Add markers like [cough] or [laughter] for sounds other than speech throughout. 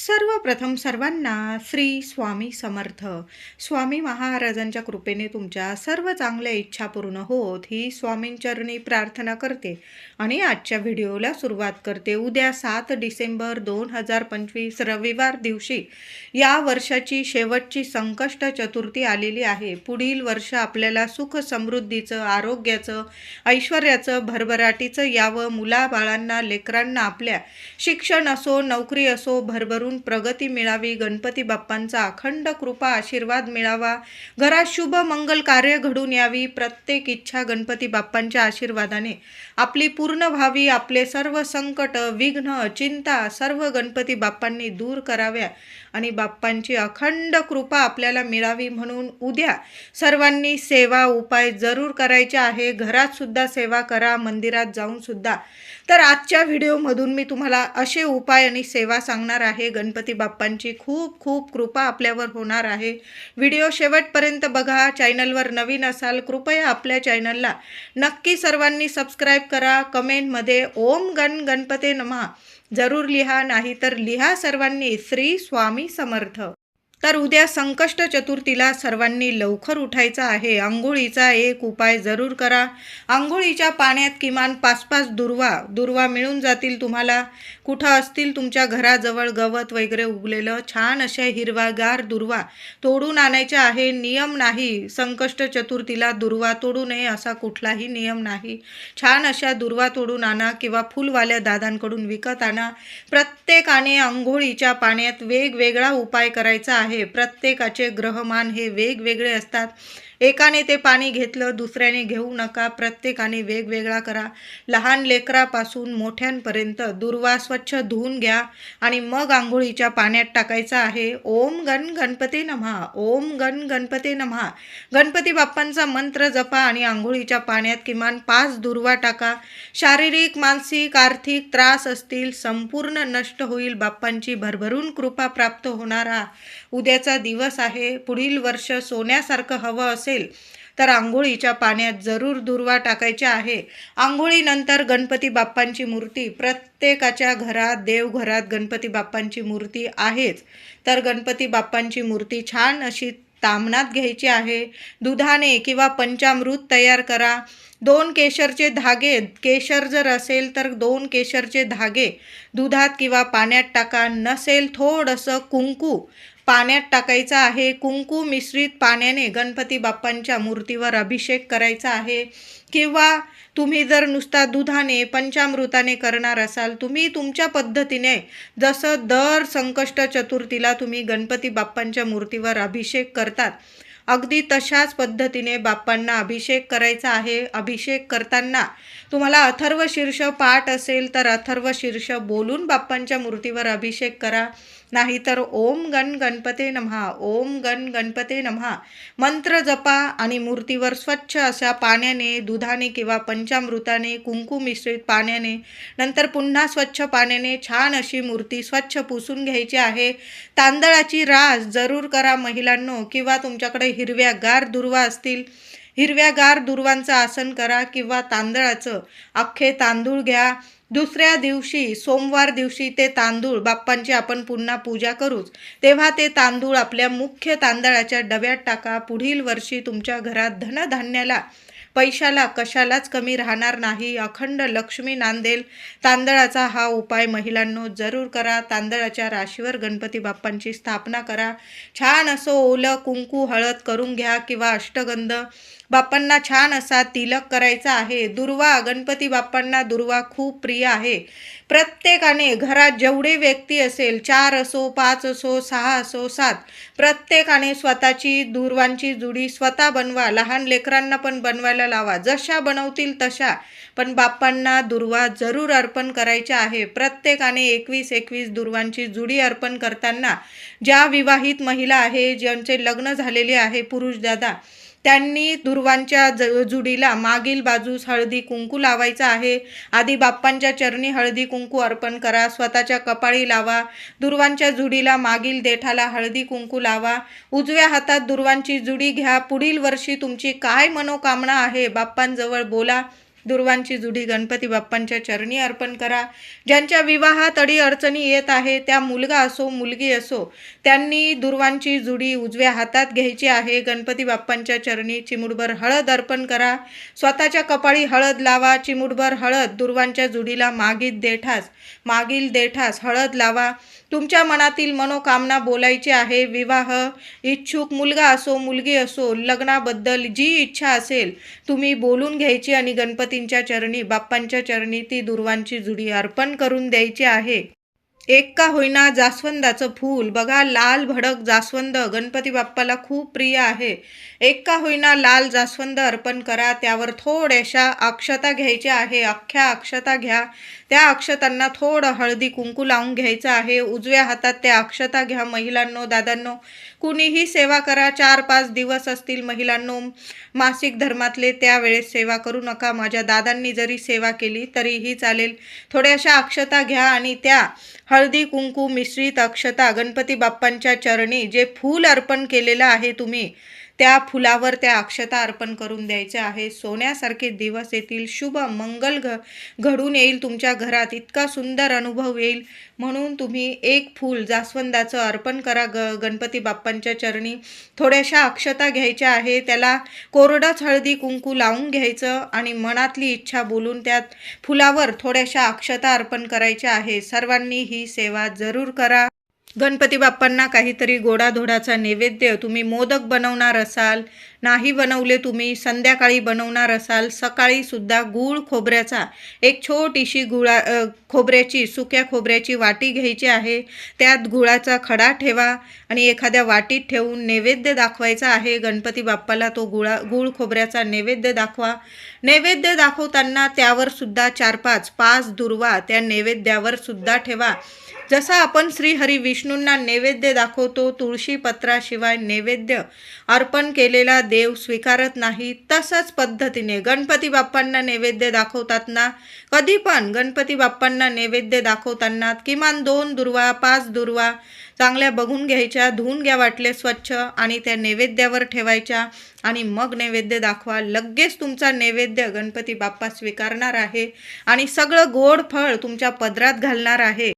सर्वप्रथम सर्वांना श्री स्वामी समर्थ. स्वामी महाराजांच्या कृपेने तुमच्या सर्व चांगल्या इच्छा पूर्ण होत ही स्वामींचरणी प्रार्थना करते आणि आजच्या व्हिडिओला सुरुवात करते. उद्या सात डिसेंबर दोन हजार पंचवीस रविवार दिवशी या वर्षाची शेवटची संकष्ट चतुर्थी आलेली आहे. पुढील वर्ष आपल्याला सुख समृद्धीचं आरोग्याचं ऐश्वर्याचं भरभराटीचं यावं. मुलाबाळांना लेकरांना आपल्या शिक्षण असो नोकरी असो भरभरून प्रगती मिळावी गणपती बाप्पांचा अखंड कृपा आशीर्वाद मिळावा. घरात शुभ मंगल कार्य घडून यावी प्रत्येक इच्छा गणपती बाप्पांच्या आशीर्वादाने. आपली पूर्ण व्हावी आपले सर्व संकट विघ्न चिंता सर्व गणपती बाप्पांनी दूर कराव्या आणि बाप्पांची अखंड कृपा आपल्याला मिळावी म्हणून उद्या सर्वांनी सेवा उपाय जरूर करायचे आहे. घरात सुद्धा सेवा करा मंदिरात जाऊन सुद्धा. तर आजच्या व्हिडिओमधून मी तुम्हाला असे उपाय आणि सेवा सांगणार आहे. गणपती बाप्पांची खूप खूप कृपा आपल्यावर होणार आहे. व्हिडिओ शेवटपर्यंत बघा. चॅनलवर नवीन असाल कृपया आपल्या चॅनलला नक्की सर्वांनी सबस्क्राईब करा. कमेंटमध्ये ओम गण गणपते नमः. जरूर लिहा नाही तर लिहा सर्वांनी. श्री स्वामी समर्थ. तर उद्या संकष्ट चतुर्थीला सर्वांनी लवकर उठायचं आहे. आंघोळीचा एक उपाय जरूर करा. आंघोळीच्या पाण्यात किमान पाच पाच दुर्वा दुर्वा मिळून जातील तुम्हाला. कुठं असतील तुमच्या घराजवळ गवत वगैरे उगलेलं छान अशा हिरवागार दुर्वा तोडून आणायचे आहे. नियम नाही. संकष्ट चतुर्थीला दुर्वा तोडू नये असा कुठलाही नियम नाही. छान अशा दुर्वा तोडून आणा किंवा फुलवाल्या दादांकडून विकत आणा. प्रत्येकाने आंघोळीच्या पाण्यात वेगवेगळा उपाय करायचा आहे. प्रत्येकाचे ग्रहमान हे वेगवेगळे असतात. एकाने ते पाणी घेतलं दुसऱ्याने घेऊ नका प्रत्येकाने वेगवेगळा करा. लहान लेकरापासून मोठ्यांपर्यंत दुर्वा स्वच्छ धुवून घ्या आणि मग आंघोळीच्या पाण्यात टाकायचं आहे. ओम गण गणपती नम्हा ओम गण गणपती नम्हा. गणपती बाप्पांचा मंत्र जपा आणि आंघोळीच्या पाण्यात किमान पाच दुर्वा टाका. शारीरिक मानसिक आर्थिक त्रास असतील संपूर्ण नष्ट होईल बाप्पांची भरभरून कृपा प्राप्त होणारा. उद्याचा दिवस आहे. पुढील वर्ष सोन्यासारखं हवं असेल तर आंघोळीच्या पाण्यात जरूर दुर्वा टाकायचे आहे. आंघोळीनंतर गणपती बाप्पांची मूर्ती प्रत्येकाच्या घरात देवघरात गणपती बाप्पांची मूर्ती आहेच. तर गणपती बाप्पांची मूर्ती छान अशी तामणात घ्यायची आहे. दुधाने किंवा पंचामृत तयार करा. दोन केशरचे धागे केशर जर असेल तर दोन केशरचे धागे दुधात किंवा पाण्यात टाका. नसेल थोडंसं कुंकू पाण्यात टाकायचं आहे. कुंकू मिश्रित पाण्याने गणपती बाप्पांच्या मूर्तीवर अभिषेक करायचा आहे. किंवा तुम्ही जर नुसता दुधाने पंचामृताने करणार असाल तुम्ही तुमच्या पद्धतीने जसं दर संकष्ट चतुर्थीला तुम्ही गणपती बाप्पांच्या मूर्तीवर अभिषेक करतात अगदी तशाच पद्धतीने बाप्पांना अभिषेक करायचा आहे. अभिषेक करताना तुम्हाला अथर्व शीर्ष पाठ असेल तर अथर्व शीर्ष बोलून बाप्पांच्या मूर्तीवर अभिषेक करा. नाहीतर ओम गण गणपते नमहा ओम गण गणपते नमहा. मंत्र जपा आणि मूर्तीवर स्वच्छ अशा पाण्याने दुधाने किंवा पंचामृताने कुंकू मिश्रित पाण्याने नंतर पुन्हा स्वच्छ पाण्याने छान अशी मूर्ती स्वच्छ पुसून घ्यायची आहे. तांदळाची रास जरूर करा महिलांनो किंवा तुमच्याकडे हिरव्या गार दुर्वा असतील. हिरव्यागार दुर्वांचं आसन करा किंवा तांदळाचं. अख्खे तांदूळ घ्या. दुसऱ्या दिवशी सोमवार दिवशी ते तांदूळ बाप्पांची आपण पुन्हा पूजा करूच. तेव्हा ते तांदूळ आपल्या मुख्य तांदळाच्या डब्यात टाका. पुढील वर्षी तुमच्या घरात धनधान्याला पैशाला कशालाच कमी राहणार नाही. अखंड लक्ष्मी नांदेल तांदळाचा हा उपाय महिलांनो जरूर करा. तांदळाच्या राशीवर गणपती बाप्पांची स्थापना करा. छान असं ओलं कुंकू हळद करून घ्या किंवा अष्टगंध बाप्पांना छान असा तिलक करायचा आहे. दुर्वा गणपती बाप्पांना दुर्वा खूप प्रिय आहे. प्रत्येकाने घरात जेवढे व्यक्ती असेल चार असो पाच असो सहा असो सात प्रत्येकाने स्वतःची दुर्वांची जुडी स्वतः बनवा. लहान लेकरांना पण बनवायला लावा. जशा बनवतील तशा पण बाप्पांना दुर्वा जरूर अर्पण करायच्या आहे. प्रत्येकाने एकवीस एकवीस दुर्वांची जुडी अर्पण करताना ज्या विवाहित महिला आहे ज्यांचे लग्न झालेले आहे पुरुष दादा त्यांनी दुर्वांच्या ज जुडीला मागील बाजूस हळदी कुंकू लावायचा आहे. आधी बाप्पांच्या चरणी हळदी कुंकू अर्पण करा. स्वतःच्या कपाळी लावा. दुर्वांच्या जुडीला मागील देठाला हळदी कुंकू लावा. उजव्या हातात दुर्वांची जुडी घ्या. पुढील वर्षी तुमची काय मनोकामना आहे? बाप्पांजवळ बोला. दुर्वांची जुडी गणपती बाप्पांच्या चरणी अर्पण करा. ज्यांच्या विवाहात अडी अडचणी येत आहे त्या मुलगा असो मुलगी असो त्यांनी दुर्वांची जुडी उजव्या हातात घ्यायची आहे. गणपती बाप्पांच्या चरणी चिमुडभर हळद अर्पण करा. स्वतःच्या कपाळी हळद लावा चिमुडभर हळद. दुर्वांच्या जुडीला मागील देठास मागील देठास हळद लावा. तुमच्या मनातील मनोकामना बोलायची आहे. विवाह इच्छुक मुलगा असो मुलगी असो लग्नाबद्दल जी इच्छा असेल तुम्ही बोलून घ्यायची आणि गणपती गणपतींच्या चरणी बाप्पांच्या चरणी ती दुर्वांची जुडी अर्पण करून द्यायची आहे. एक का होईना जास्वंदाचं फूल. बघा लाल भडक जास्वंद गणपती बाप्पाला खूप प्रिय आहे. एक का होईना लाल जास्वंद अर्पण करा. त्यावर थोड्याशा अक्षता घ्यायच्या आहे. अख्ख्या अक्षता घ्या. त्या अक्षतांना थोडं हळदी कुंकू लावून घ्यायचं आहे. उजव्या हातात त्या अक्षता घ्या महिलांनो दादांनो. कुणीही सेवा करा चार पाच दिवस असतील महिलांनो. मासिक धर्मातले त्यावेळेस सेवा करू नका. माझ्या दादांनी जरी सेवा केली तरीही चालेल. थोड्याशा अक्षता घ्या आणि त्या हळदी कुंकू मिश्रित अक्षता गणपती बाप्पांच्या चरणी जे फूल अर्पण केलेलं आहे तुम्ही त्या फुलावर त्या अक्षता अर्पण करून द्यायच्या आहे. सोन्यासारखे दिवस येतील शुभ मंगल घ घडून येईल तुमच्या घरात इतका सुंदर अनुभव येईल. म्हणून तुम्ही एक फूल जास्वंदाचं अर्पण करा ग गणपती बाप्पांच्या चरणी. थोड्याशा अक्षता घ्यायच्या आहे त्याला कोरडंच हळदी कुंकू लावून घ्यायचं आणि मनातली इच्छा बोलून त्यात फुलावर थोड्याशा अक्षता अर्पण करायच्या आहे. सर्वांनी ही सेवा जरूर करा. गणपती बाप्पांना काहीतरी गोडाधोडाचा नैवेद्य तुम्ही मोदक बनवणार असाल नाही बनवले तुम्ही संध्याकाळी बनवणार असाल सकाळीसुद्धा गूळ खोबऱ्याचा एक छोटीशी गुळा खोबऱ्याची सुक्या खोबऱ्याची वाटी घ्यायची आहे त्यात गुळाचा खडा ठेवा आणि एखाद्या वाटीत ठेवून नैवेद्य दाखवायचा आहे गणपती बाप्पाला तो गुळा गूळ खोबऱ्याचा नैवेद्य दाखवा. नैवेद्य दाखवताना त्यावरसुद्धा चार पाच पाच दुर्वा त्या नैवेद्यावर सुद्धा ठेवा. जसा आपण श्रीहरी विष्णूंना नैवेद्य दाखवतो तुळशीपत्राशिवाय नैवेद्य अर्पण केलेला देव स्वीकारत नाही तसंच पद्धतीने गणपती बाप्पांना नैवेद्य दाखवतात ना कधी पण गणपती बाप्पांना नैवेद्य दाखवताना किमान दोन दुर्वा पाच दुर्वा चांगल्या बघून घ्यायच्या धुवून घ्या वाटले स्वच्छ आणि त्या नैवेद्यावर ठेवायच्या आणि मग नैवेद्य दाखवा. लगेच तुमचा नैवेद्य गणपती बाप्पा स्वीकारणार आहे आणि सगळं गोड फळ तुमच्या पदरात घालणार आहे.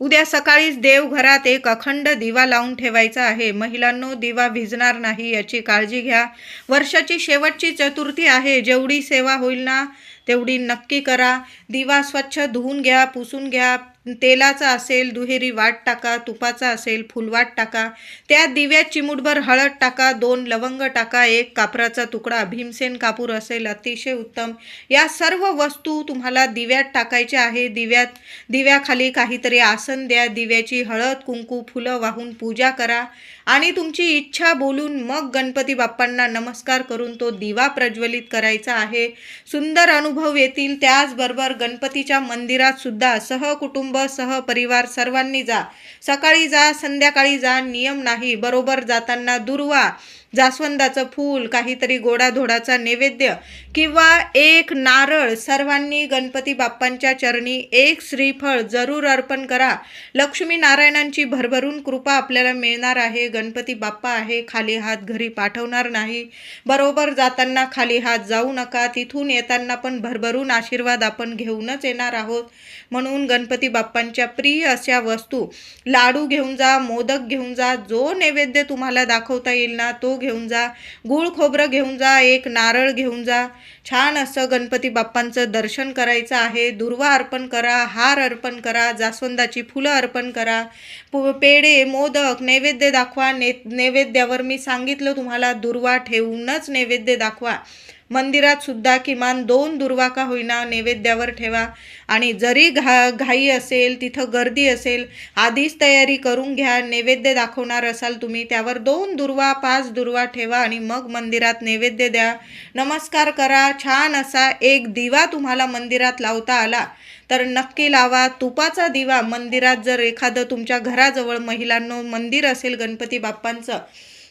उद्या सकाळीच देवघरात एक अखंड दिवा लावून ठेवायचा आहे. महिलांनो दिवा भिजणार नाही याची काळजी घ्या. वर्षाची शेवटची चतुर्थी आहे. जेवढी सेवा होईल ना तेवढी नक्की करा. दिवा स्वच्छ धुवून घ्या पुसून घ्या. तेलाचा असेल दुहेरी वाट टाका तुपाचा असेल फुलवाट टाका. त्या दिव्यात चिमूटभर हळद टाका दोन लवंग टाका एक कापराचा तुकडा भीमसेन कापूर असेल अतिशय उत्तम. या सर्व वस्तू तुम्हाला दिव्यात टाकायच्या आहे दिव्यात दिव्याखाली काहीतरी आसन द्या. दिव्याची हळद कुंकू फुलं वाहून पूजा करा. आणि तुमची इच्छा बोलून मग गणपती बाप्पांना नमस्कार करून तो दिवा प्रज्वलित करायचा आहे. सुंदर अनुभव येतील. त्याचबरोबर गणपतीच्या मंदिरात सुद्धा सहकुटुंब सहपरिवार सर्वांनी जा. सकाळी जा संध्याकाळी जा नियम नाही. बरोबर जाताना दुर्वा जास्वंदाचं फूल काहीतरी गोडाधोडाचा नैवेद्य किंवा एक नारळ सर्वांनी गणपती बाप्पांच्या चरणी एक श्रीफळ जरूर अर्पण करा. लक्ष्मी नारायणांची भरभरून कृपा आपल्याला मिळणार आहे. गणपती बाप्पा आहे खाली हात घरी पाठवणार नाही. बरोबर जाताना खाली हात जाऊ नका. तिथून येताना पण भरभरून आशीर्वाद आपण घेऊनच येणार आहोत. म्हणून गणपती बाप्पांच्या प्रिय अशा वस्तू लाडू घेऊन जा मोदक घेऊन जा जो नैवेद्य तुम्हाला दाखवता येईल ना तो घेऊन जा. गूळ खोबरं घेऊन जा एक नारळ घेऊन जा. छान असं गणपती बाप्पांचं दर्शन करायचं आहे. दुर्वा अर्पण करा हार अर्पण करा जास्वंदाची फुलं अर्पण करा. पु पेढे मोदक नैवेद्य दाखवा. ने नैवेद्यावर मी सांगितलं तुम्हाला दुर्वा ठेवूनच नैवेद्य दाखवा. मंदिरात सुद्धा किमान दोन दुर्वा का होईना नैवेद्यावर ठेवा. आणि जरी घा घाई असेल तिथं गर्दी असेल आधीच तयारी करून घ्या नैवेद्य दाखवणार असाल तुम्ही त्यावर दोन दुर्वा पाच दुर्वा ठेवा आणि मग मंदिरात नैवेद्य द्या. नमस्कार करा छान असा एक दिवा तुम्हाला मंदिरात लावता आला तर नक्की लावा. तुपाचा दिवा मंदिरात जर एखादं तुमच्या घराजवळ महिलांनो मंदिर असेल गणपती बाप्पांचं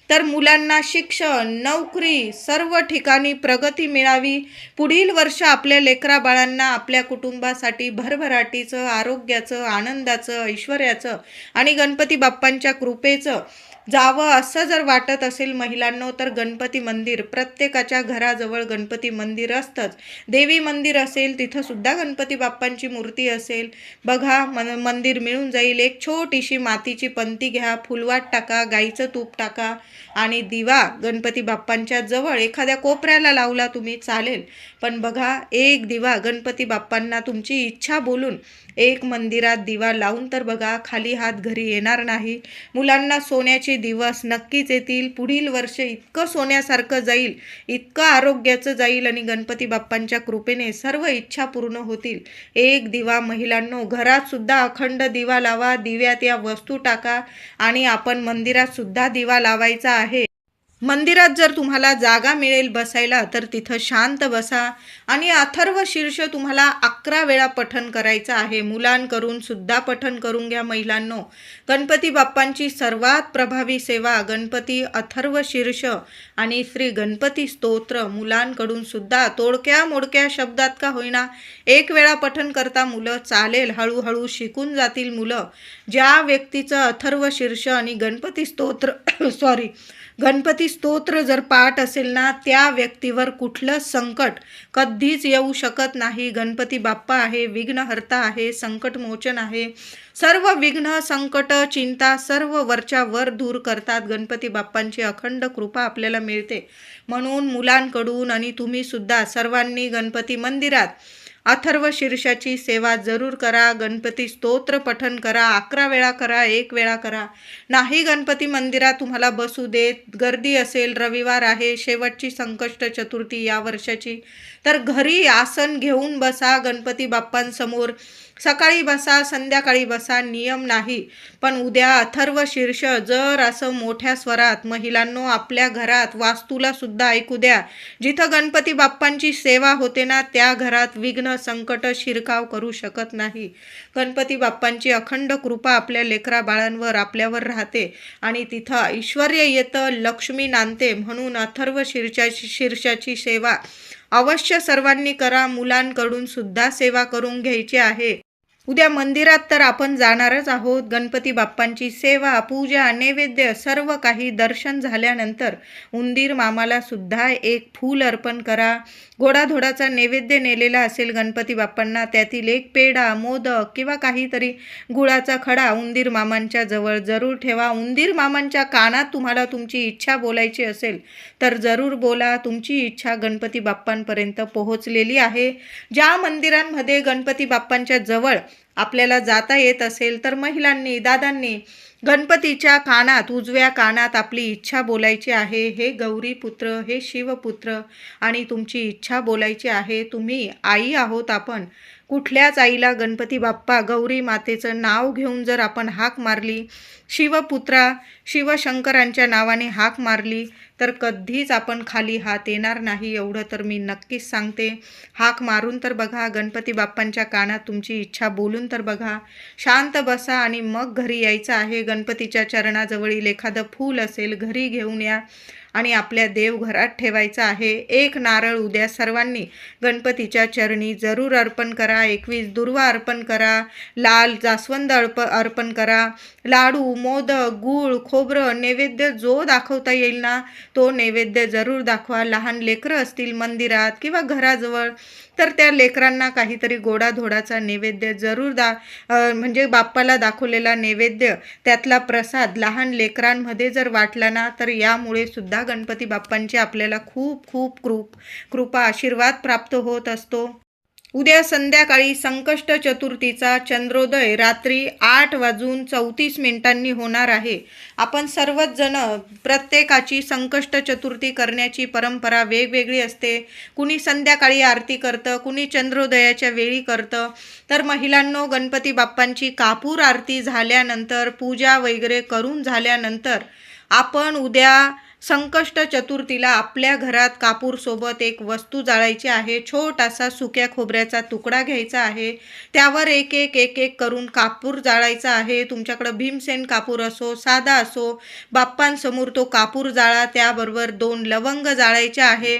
तर मुलांना शिक्षण नोकरी सर्व ठिकाणी प्रगती मिळावी. पुढील वर्ष आपल्या लेकरा बाळांना आपल्या कुटुंबासाठी भरभराटीचं आरोग्याचं आनंदाचं ऐश्वर्याचं आणि गणपती बाप्पांच्या कृपेचं जावं असं जर वाटत असेल महिलांनो तर गणपती मंदिर प्रत्येकाच्या घराजवळ गणपती मंदिर असतंच. देवी मंदिर असेल तिथंसुद्धा गणपती बाप्पांची मूर्ती असेल. बघा मन मंदिर मिळून जाईल. एक छोटीशी मातीची पंती घ्या फुलवाट टाका गाईचं तूप टाका आणि दिवा गणपती बाप्पांच्या जवळ. एखाद्या कोपऱ्याला लावला तुम्ही चालेल. पण बघा एक दिवा गणपती बाप्पांना तुमची इच्छा बोलून एक मंदिरात दिवा लावून तर बघा खाली हात घरी येणार नाही. मुलांना सोन्याचे दिवस नक्कीच येतील. पुढील वर्ष इतकं सोन्यासारखं जाईल इतकं आरोग्याचं जाईल आणि गणपती बाप्पांच्या कृपेने सर्व इच्छा पूर्ण होतील. एक दिवा महिलांनो घरात सुद्धा अखंड दिवा लावा दिव्यात या वस्तू टाका आणि आपण मंदिरात सुद्धा दिवा लावायचा आहे. मंदिरात जर तुम्हाला जागा मिळेल बसायला तर तिथं शांत बसा आणि अथर्व शीर्ष तुम्हाला अकरा वेळा पठन करायचं आहे. मुलांकडून सुद्धा पठन करून घ्या महिलांनो. गणपती बाप्पांची सर्वात प्रभावी सेवा गणपती अथर्व शीर्ष आणि श्री गणपती स्तोत्र. मुलांकडून सुद्धा तोडक्या मोडक्या शब्दात का होईना एक वेळा पठन करता मुलं चालेल. हळूहळू शिकून जातील मुलं. ज्या व्यक्तीचं अथर्व शीर्ष आणि गणपती स्तोत्र [coughs] सॉरी गणपती स्तोत्र जर पाठ असेल ना त्या व्यक्तीवर कुठलं संकट कधीच येऊ शकत नाही. गणपती बाप्पा आहे विघ्नहर्ता आहे संकटमोचन आहे. सर्व विघ्न संकट चिंता सर्व वरच्या वर दूर करतात. गणपती बाप्पांची अखंड कृपा आपल्याला मिळते. म्हणून मुलांकडून आणि तुम्हीसुद्धा सर्वांनी गणपती मंदिरात अथर्व शीर्षाची सेवा जरूर करा. गणपती स्तोत्र पठन करा. अकरा वेळा करा एक वेळा करा. नाही गणपती मंदिरात तुम्हाला बसू देत. गर्दी असेल रविवार आहे शेवटची संकष्ट चतुर्थी या वर्षाची. तर घरी आसन घेऊन बसा गणपती बाप्पांसमोर. सकाळी बसा संध्याकाळी बसा नियम नाही. पण उद्या अथर्व शीर्ष जर असं मोठ्या स्वरात महिलांनो आपल्या घरात वास्तूला सुद्धा ऐकू द्या. जिथं गणपती बाप्पांची सेवा होते ना त्या घरात विघ्न संकट शिरकाव करू शकत नाही. गणपती बाप्पांची अखंड कृपा आपल्या लेकरा बाळांवर आपल्यावर राहते आणि तिथं ऐश्वर येतं लक्ष्मी नांदते म्हणून अथर्व शीर्षाची शीर्षाची सेवा अवश्य सर्वांनी करा. मुलांकडून सुद्धा सेवा करून घ्यायची आहे. उद्या मंदिरात तर आपण जाणारच आहोत. गणपती बाप्पांची सेवा पूजा नैवेद्य सर्व काही दर्शन झाल्यानंतर उंदीर मामाला सुद्धा एक फूल अर्पण करा. घोडाधोडाचा नैवेद्य नेलेला असेल गणपती बाप्पांना त्यातील एक पेढा मोदक किंवा काहीतरी गुळाचा खडा उंदीर मामांच्या जवळ जरूर ठेवा. उंदीर मामांच्या कानात तुम्हाला तुमची इच्छा बोलायची असेल तर जरूर बोला. तुमची इच्छा गणपती बाप्पांपर्यंत पोहोचलेली आहे. ज्या मंदिरांमध्ये गणपती बाप्पांच्या जवळ आपल्याला जाता येत असेल तर महिलांनी दादांनी गणपतीच्या कानात उजव्या कानात आपली इच्छा बोलायची आहे. हे गौरीपुत्र हे शिवपुत्र आणि तुमची इच्छा बोलायची आहे. तुम्ही आई आहोत आपण. कुठल्याच आईला गणपती बाप्पा गौरी मातेचं नाव घेऊन जर आपण हाक मारली शिवपुत्रा शिवशंकरांच्या नावाने हाक मारली तर कधीच आपण खाली हात येणार नाही एवढं तर मी नक्कीच सांगते. हाक मारून तर बघा गणपती बाप्पांच्या कानात तुमची इच्छा बोलून तर बघा. शांत बसा आणि मग घरी यायचं आहे. गणपतीच्या चरणाजवळील एखादं फूल असेल घरी घेऊन या. आणि आपल्या देवघरात ठेवायचं आहे. एक नारळ उद्या सर्वांनी गणपतीच्या चरणी जरूर अर्पण करा. एकवीस दुर्वा अर्पण करा. लाल जास्वंद अर्प अर्पण करा. लाडू मोदक गूळ खोबरं नैवेद्य जो दाखवता येईल ना तो नैवेद्य जरूर दाखवा. लहान लेकरं असतील मंदिरात किंवा घराजवळ. तर त्या लेकरांना काहीतरी गोडाधोडाचा नैवेद्य जरूर दा म्हणजे बाप्पाला दाखवलेला नैवेद्य त्यातला प्रसाद लहान लेकरांमध्ये जर वाटला ना तर यामुळे सुद्धा गणपती बाप्पांची आपल्याला खूप खूप कृप कृपा आशीर्वाद प्राप्त होत असतो. उद्या संध्याकाळी संकष्ट चतुर्थीचा चंद्रोदय रात्री आठ वाजून चौतीस मिनिटांनी होणार आहे. आपण सर्वच जण प्रत्येकाची संकष्ट चतुर्थी करण्याची परंपरा वेगवेगळी असते. कुणी संध्याकाळी आरती करतं कुणी चंद्रोदयाच्या वेळी करतं. तर महिलांनो गणपती बाप्पांची कापूर आरती झाल्यानंतर पूजा वगैरे करून झाल्यानंतर आपण उद्या संकष्ट चतुर्थीला आपल्या घरात कापूरसोबत एक वस्तू जाळायची आहे. छोटासा सुक्या खोबऱ्याचा तुकडा घ्यायचा आहे. त्यावर एक एक एक एक करून कापूर जाळायचा आहे. तुमच्याकडं भीमसेन कापूर असो साधा असो बाप्पांसमोर तो कापूर जाळा. त्याबरोबर दोन लवंग जाळायचे आहे.